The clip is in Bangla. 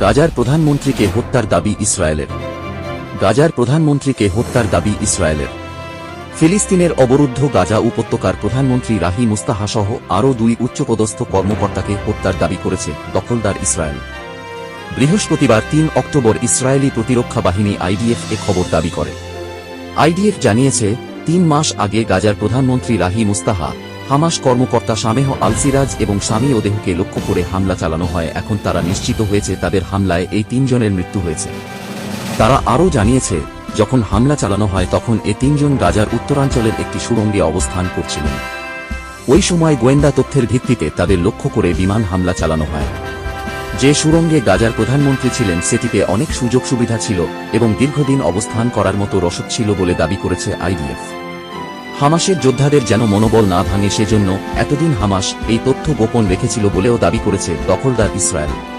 গাজার প্রধানমন্ত্রীকে হত্যার দাবি ইসরায়েলের। গাজার প্রধানমন্ত্রীকে হত্যার দাবি ইসরায়েলের। ফিলিস্তিনের অবরুদ্ধ গাজা উপত্যকার প্রধানমন্ত্রী রাহি মুস্তাহা সহ আরও দুই উচ্চপদস্থ কর্মকর্তাকে হত্যার দাবি করেছে দখলদার ইসরায়েল। বৃহস্পতিবার তিন অক্টোবর ইসরায়েলি প্রতিরক্ষা বাহিনী আইডিএফ এ খবর দাবি করে। আইডিএফ জানিয়েছে, তিন মাস আগে গাজার প্রধানমন্ত্রী রাহি মুস্তাহা হামাস কর্মকর্তা সামেহ আলসিরাজ এবং স্বামী ওদেহকে লক্ষ্য করে হামলা চালানো হয়। এখন তারা নিশ্চিত হয়েছে তাদের হামলায় এই তিনজনের মৃত্যু হয়েছে। তারা আরও জানিয়েছে, যখন হামলা চালানো হয় তখন এ তিনজন গাজার উত্তরাঞ্চলের একটি সুড়ঙ্গে অবস্থান করছিলেন। ওই সময় গোয়েন্দা তথ্যের ভিত্তিতে তাদের লক্ষ্য করে বিমান হামলা চালানো হয়। যে সুড়ঙ্গে গাজার প্রধানমন্ত্রী ছিলেন সেটিতে অনেক সুযোগ সুবিধা ছিল এবং দীর্ঘদিন অবস্থান করার মতো রসদ ছিল বলে দাবি করেছে আইডিএফ। হামাসের যোদ্ধাদের যেন মনোবল না ভাঙে সেজন্য এতদিন হামাস এই তথ্য গোপন রেখেছিল বলেও দাবি করেছে দখলদার ইসরায়েল।